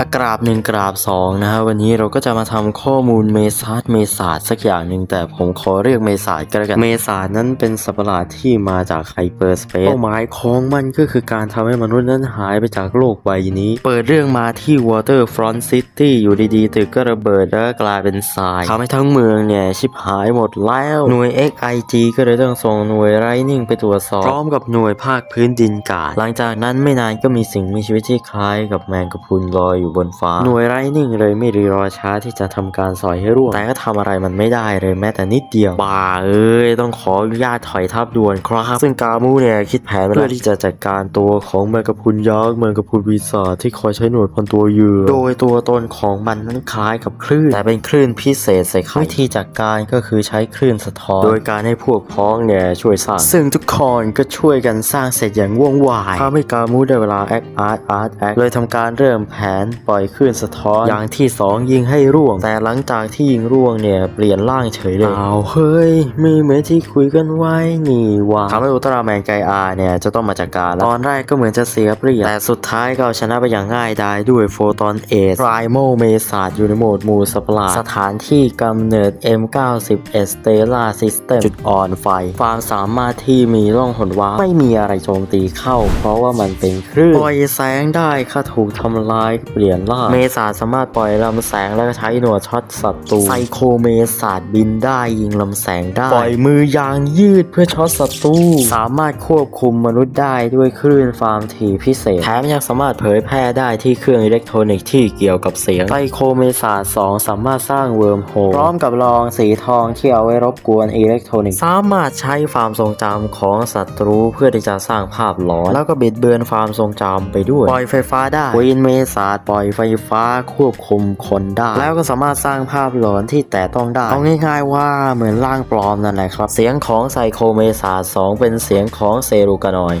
อกราบหนึ่งกราบสองนะฮะวันนี้เราก็จะมาทำข้อมูลเมซาร์เมศาสสักอย่างหนึ่งแต่ผมขอเรียกเมศาสก็แล้วกันเมศาสนั้นเป็นสัตว์ประหลาดที่มาจากไฮเปอร์สเปซเป้าหมายของมันก็คือการทำให้มนุษย์นั้นหายไปจากโลกใบนี้ เปิดเรื่องมาที่ Waterfront City อยู่ดีๆตึกก็ระเบิดแล้วกลายเป็นทรายทำให้ทั้งเมืองเนี่ยชิบหายหมดแล้วหน่วย XIG ก็เลยต้องส่งหน่วยไรนิ่งไปตรวจสอบพร้อมกับหน่วยภาคพื้นดินกาดหลังจากนั้นไม่นานก็มีสิ่งมีชีวิตที่คล้ายกับแมงกะพรุนลอยอยู่บนฟ้า หน่วยไรนิ่งเลยไม่รีรอช้าที่จะทำการสอยให้ร่วง แต่ก็ทำอะไรมันไม่ได้เลยแม้แต่นิดเดียวบ้าเอ้ยต้องขออนุญาตถอยทัพด่วนครับ ซึ่งกามูเนี่ยคิดแผนไว้แล้วเพื่อที่จะจัดการตัวของแมงกะพรุนยักษ์แมงกะพรุนวีซาจที่คอยใช้หน่วยพันตัวเหยื่อโดยตัวตนของมันนั้นคล้ายกับคลื่น แต่เป็นคลื่นพิเศษใส่ไข่วิธีจัดการก็คือใช้คลื่นสะท้อน โดยการให้พวกพ้องเนี่ยช่วยสร้าง ซึ่งทุกคนก็ช่วยกันสร้างเสร็จอย่างว่องไวทำให้กามูได้เวลาแอคอาร์ตอาร์ตแอคเลยทำการเริ่มแผนปล่อยคลื่นสะท้อน อย่างที่สองยิงให้ร่วง แต่หลังจากที่ยิงร่วงเนี่ยเปลี่ยนร่างเฉยเลยอ้าวเฮ้ยไม่เหมือนที่คุยกันไว้นี่ว่าทำให้อุลตร้าแมนไกอาเนี่ยจะต้องมาจัดการแล้วตอนแรกก็เหมือนจะเสียเปรียบแต่สุดท้ายก็เอาชนะไปอย่างง่ายดายด้วยโฟตอนเอสไ i โมเมซาดอยู่ในโหมดหมูสปลาสถานที่กำเนิด M91 Stellar System จุดอ่อนไฟความสามารถที่มีร่องหนว้าไม่มีอะไรโจมตีเข้า เพราะว่ามันเป็นคลื่นปล่อยแสงได้ค่าถูกทำลายเปลี่ยนล่างเมษาสามารถปล่อยลำแสงแล้วก็ใช้หนวดช็อตศัตรู ไซโคเมษาบินได้ยิงลำแสงได้ ปล่อยมือยางยืดเพื่อช็อตศัตรู สามารถควบคุมมนุษย์ได้ด้วยคลื่นฟาร์มทีพิเศษ แถมยังสามารถเผยแพร่ได้ที่เครื่องอิเล็กทรอนิกส์ที่เกี่ยวกับเสียง ไซโคเมษา2สามารถสร้างเวิร์มโฮลพร้อมกับรองสีทองที่เอาไว้รบกวนอิเล็กทรอนิกส์ สามารถใช้ความทรงจำของศัตรูเพื่อที่จะสร้างภาพหลอน แล้วก็บิดเบือนความทรงจำไปด้วย ปล่อยไฟฟ้าได้ควีนเมษาปล่อยไฟฟ้าควบคุมคนได้ แล้วก็สามารถสร้างภาพหลอนที่แต่ต้องได้เอาง่ายๆว่าเหมือนร่างปลอมนั่นแหละครับ เสียงของไซโคเมษา2 เป็นเสียงของเซรูกานอย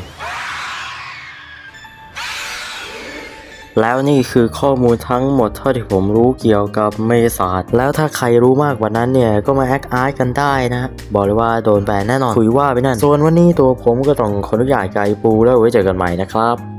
แล้วนี่คือข้อมูลทั้งหมดเท่าที่ผมรู้เกี่ยวกับเมษาแล้วถ้าใครรู้มากกว่านั้นเนี่ย ก็มาแอคอาร์ตกันได้นะ บอกเลยว่าโดนแบนแน่นอนคุยว่าไปนั่น ส่วนวันนี้ตัวผมก็ต้องขออนุญาตไกลปูแล้วไว้เจอกันใหม่นะครับ